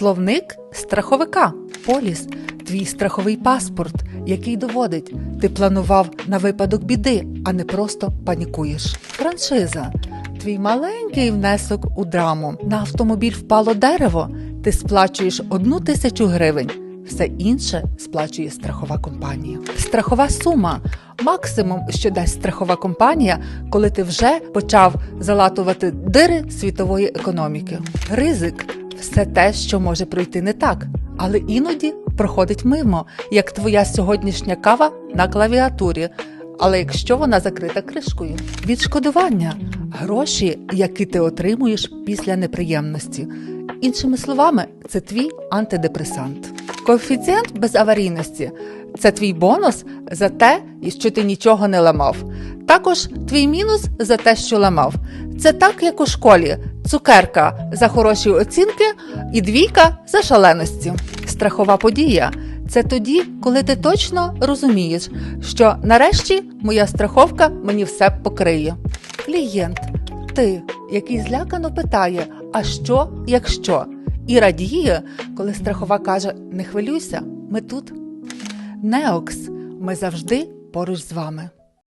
Словник страховика. Поліс твій страховий паспорт, який доводить, ти планував на випадок біди, а не просто панікуєш. Франшиза твій маленький внесок у драму. На автомобіль впало дерево, ти сплачуєш одну тисячу гривень. Все інше сплачує страхова компанія. Страхова сума максимум, що дасть страхова компанія, коли ти вже почав залатувати дири світової економіки. Ризик все те, що може пройти не так, але іноді проходить мимо, як твоя сьогоднішня кава на клавіатурі. Але якщо вона закрита кришкою, відшкодування гроші, які ти отримуєш після неприємності. Іншими словами, це твій антидепресант. Коефіцієнт безаварійності це твій бонус за те, що ти нічого не ламав. Також твій мінус за те, що ламав. Це так, як у школі: цукерка за хороші оцінки і двійка за шаленості. Страхова подія це тоді, коли ти точно розумієш, що нарешті моя страховка мені все покриє. Клієнт, ти, який злякано питає, а що, якщо? І радіє, коли страхова каже: Не хвилюйся, ми тут. Неокс, ми завжди поруч з вами.